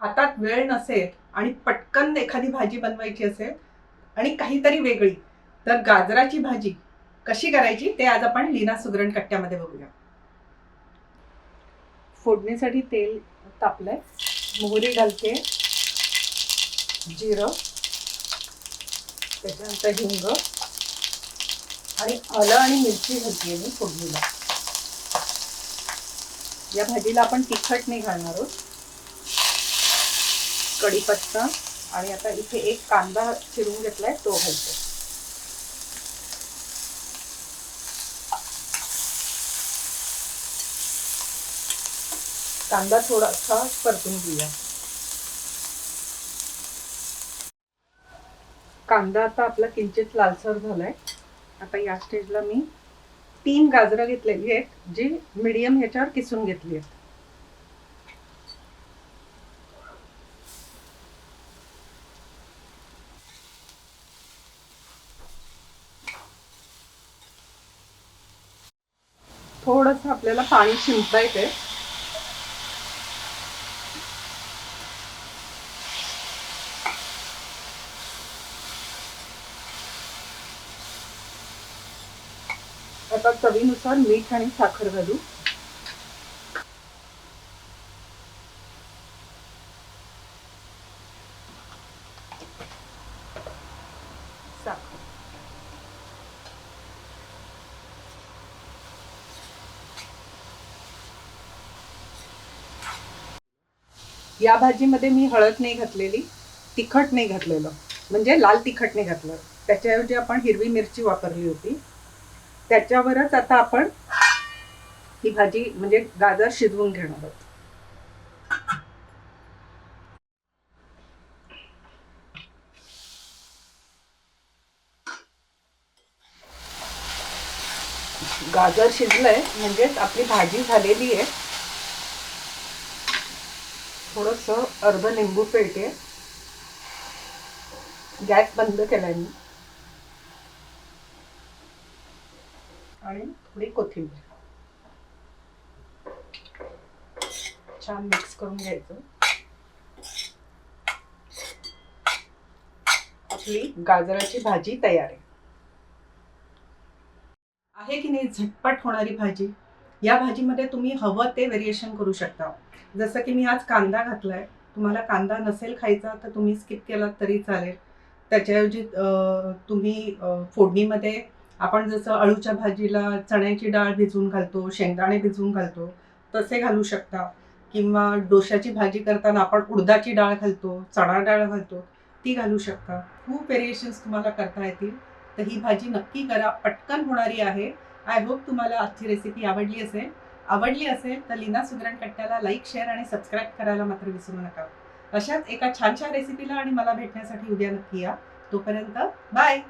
हातात वेळ नसेल आणि पटकन एखादी भाजी बनवायची असेल आणि काहीतरी वेगळी तर गाजराची भाजी कशी करायची ते आज आपण लीना सुगरण कट्ट्यामध्ये बघूया. फोडणीसाठी तेल तापलंय. मोहरी घालते. जिरं. त्याच्यानंतर हिंग. आणि आलं आणि मिरची घालते मी फोडणीला. या भाजीला आपण तिखट नाही घालणार आहोत. कढीपत्ता आणि आता इथे एक कांदा चिरून घेतलाय तो घालतो. कांदा थोडासा परतून घेऊया. कांदा आता आपला किंचित लालसर झालाय. आता या स्टेजला मी तीन गाजरं घेतलेली आहेत जी मीडियम ह्याच्यावर किसून घेतली आहेत. थोडस आपल्याला पाणी शिंपता येते. आता चवीनुसार मीठ आणि साखर घालू. साखर. या भाजीमध्ये मी हळद नाही घातलेली तिखट नाही घातलेलं. म्हणजे लाल तिखट नाही घातलं. त्याच्याऐवजी आपण हिरवी मिरची वापरली होती. त्याच्यावरच आता आपण ही भाजी म्हणजे गाजर शिजवून घेणार आहोत. गाजर शिजलंय म्हणजेच आपली भाजी झालेली आहे. थोडस अर्ध लिंबू पेटे गॅस बंद केलाय मी. आणि थोडी कोथिंबीर. छान मिक्स करून घ्यायचं. आपली गाजराची भाजी तयार आहे. आहे की नाही? झटपट होणारी भाजी. या भाजीमध्ये तुम्ही हवं ते व्हेरिएशन करू शकता. जसं की मी आज कांदा घातलाय. तुम्हाला कांदा नसेल खायचा तर तुम्ही स्किप केलात तरी चालेल. त्याच्याऐवजी तुम्ही फोडणीमध्ये आपण जसं अळूच्या भाजीला चण्याची डाळ भिजवून घालतो शेंगदाणे भिजवून घालतो तसे घालू शकता. किंवा डोशाची भाजी करताना आपण उडदाची डाळ घालतो चणा डाळ घालतो ती घालू शकता. खूप व्हेरिएशन्स तुम्हाला करता येतील. तर ही भाजी नक्की करा. पटकन होणारी आहे. आय होप तुम्हाला आजची रेसिपी आवडली असेल. आवडली असेल तर लीना सुगरण कट्ट्याला लाईक शेअर आणि सबस्क्राईब करायला मात्र विसरू नका. अशाच एका छानशा रेसिपीला आणि मला भेटण्यासाठी उद्या नक्की या. तोपर्यंत बाय